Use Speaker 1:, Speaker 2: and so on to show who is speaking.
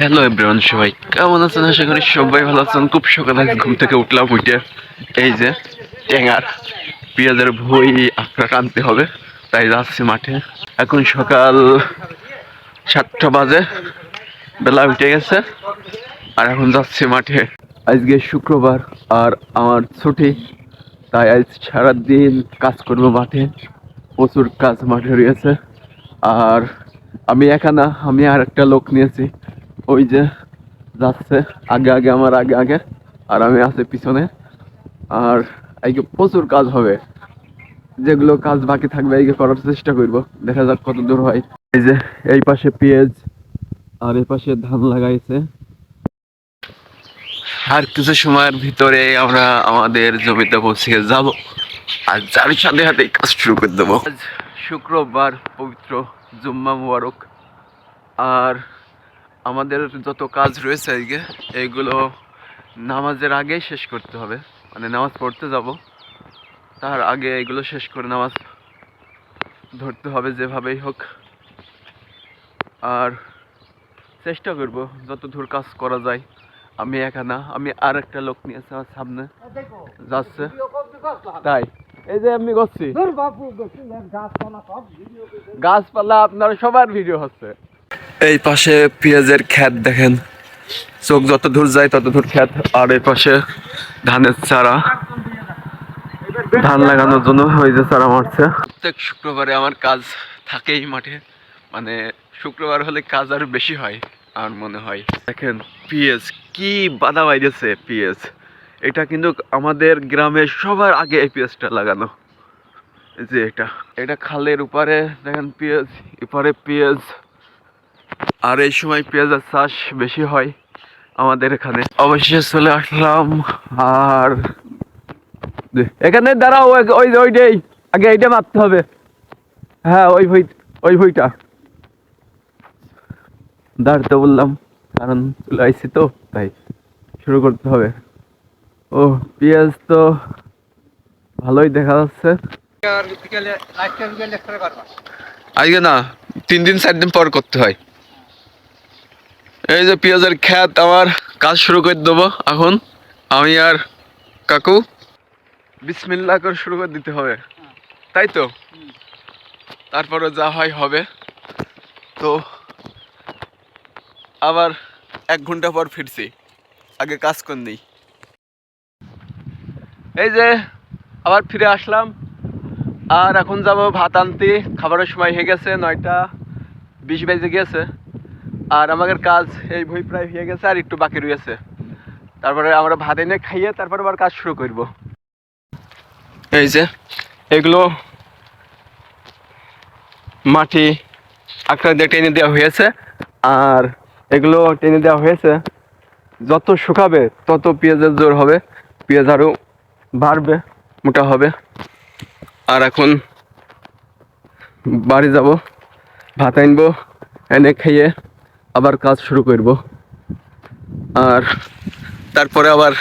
Speaker 1: Hello everyone সবাই। কেমন আছেন? আশা করি সবাই ভালো আছেন। খুব সকালে ঘুম থেকে উঠলাম, উঠে এই যে ট্যাঙার পেঁয়াজের ভই আখড়া টানতে হবে, তাই যাচ্ছি মাঠে। এখন সকাল সাতটা বাজে, বেলা উঠে গেছে, আর এখন যাচ্ছি মাঠে। আজকে শুক্রবার আর আমার ছুটি, তাই আজ সারাদিন কাজ করব মাঠে। প্রচুর কাজ মাঠে রয়েছে। আর আমি একা না আমি আর একটা লোক নিয়েছি। ওই যে যাচ্ছে আগে আগে আমার আগে আগে। আর আমি আছি পিছনে। আর আজকে প্রচুর কাজ হবে। যেগুলো কাজ বাকি থাকবে আজকে করার চেষ্টা করব। দেখা যাক কত দূর হয়। এই যে এই পাশে পেঁয়াজ আর এই পাশে ধান লাগাইছে। আর কিছু সময়ের ভিতরে আমরা আমাদের জমিতে পৌঁছে যাব। আর যার সাথে সাথে কাজ শুরু করে দেবো। আজ শুক্রবার পবিত্র জুম্মা মুবারক। আর আমাদের যত কাজ রয়েছে আজকে এইগুলো নামাজের আগেই শেষ করতে হবে। মানে নামাজ পড়তে যাব তার আগে এগুলো শেষ করে নামাজ ধরতে হবে যেভাবেই হোক। আর চেষ্টা করব যত দূর কাজ করা যায় আমি একা না আমি আর একটা লোক নিয়েছি আমার সামনে যাচ্ছে। তাই এই যে আমি করছি। গাছপালা আপনার সবার ভিডিও হচ্ছে। এই পাশে পেঁয়াজের ক্ষেত দেখেন। চোখ যত দূর যায় তত দূর ক্ষেত, আর এই পাশে ধানের চারা। ধান লাগানোর জন্য ওই যে চারা মারছে। প্রত্যেক শুক্রবারে আমার কাজ থাকেই মাঠে। মানে শুক্রবার হলে কাজ আরও বেশি হয়, আমার মনে হয়। দেখেন পিএস কি বাধা বাইরেছে পিএস এটা কিন্তু আমাদের গ্রামে সবার আগে এই পিএসটা লাগানো। এই যে এটা। এটা খালের উপরে দেখেন পেঁয়াজ, এপারে পেঁয়াজ। আর এই সময় পেঁয়াজের চাষ বেশি হয় আমাদের এখানে। অবশেষে চলে আসলাম আর এখানে দাঁড়াও ওই- ওই ওইটাই আগে এইটা মারতে হবে। হ্যাঁ ওই ভই ওই ভইটা। দাঁড়াতে বললাম কারণ চলে আসছি তো তাই শুরু করতে হবে। ও পেঁয়াজ তো ভালোই দেখা যাচ্ছে। আজকে না তিন দিন চার দিন পর করতে হয়। এই যে পেঁয়াজের খ্যাত আমার কাজ শুরু করে দেবো। এখন আমি আর কাকু বিসমিল্লা করে শুরু করে দিতে হবে। তাই তো? তারপরে যা হয় হবে। তো আবার এক ঘণ্টা পর ফিরছি। আগে কাজ করে নেই। এই যে আবার ফিরে আসলাম। আর এখন যাব ভাত আনতে। খাবারের সময় হয়ে গেছে, নয়টা বিশ বেজে গিয়েছে আর আমাদের কাজ এই বই প্রায় হয়ে গেছে আর একটু বাকি রয়েছে। তারপরে আমরা ভাত এনে খাইয়ে তারপরে আবার কাজ শুরু করব। এই যে, এগুলো মাটি আঁকড়া দিয়ে টেনে দেওয়া হয়েছে। আর এগুলো টেনে দেওয়া হয়েছে, যত শুকাবে তত পেঁয়াজের জোর হবে। পেঁয়াজ আরও বাড়বে, মোটা হবে। আর এখন বাড়ি যাব, ভাত আনব, এনে খেয়ে আবার কাজ শুরু করব। আর তারপরে আবার